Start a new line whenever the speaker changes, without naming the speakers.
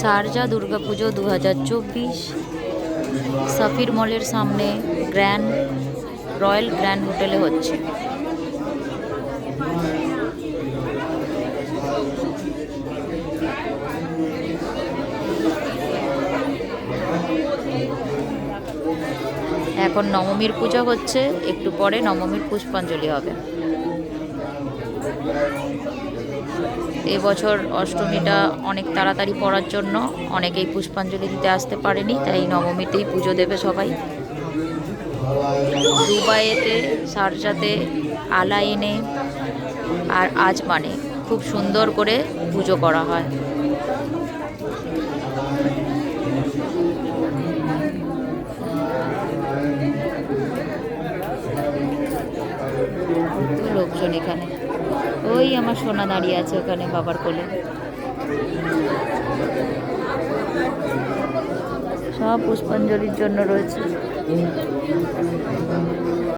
Sharjah Durga Puja দু হাজার চব্বিশ। সাফির মলের সামনে গ্র্যান্ড, রয়্যাল গ্র্যান্ড হোটেলে হচ্ছে। এখন নবমীর পূজা হচ্ছে, একটু পরে নবমীর পুষ্পাঞ্জলি হবে। এবছর অষ্টমীটা অনেক তাড়াতাড়ি পড়ার জন্য অনেকেই পুষ্পাঞ্জলি দিতে আসতে পারেনি, তাই নবমীতেই পুজো দেবে সবাই। দুবাইয়েতে সারজাতে আলাইনে আর আজ মানে খুব সুন্দর করে পুজো করা হয়। লোকজন এখানে। ওই আমার সোনা দাঁড়িয়ে আছে ওখানে বাবার কোলে। সব পুষ্পাঞ্জলির জন্য রয়েছে।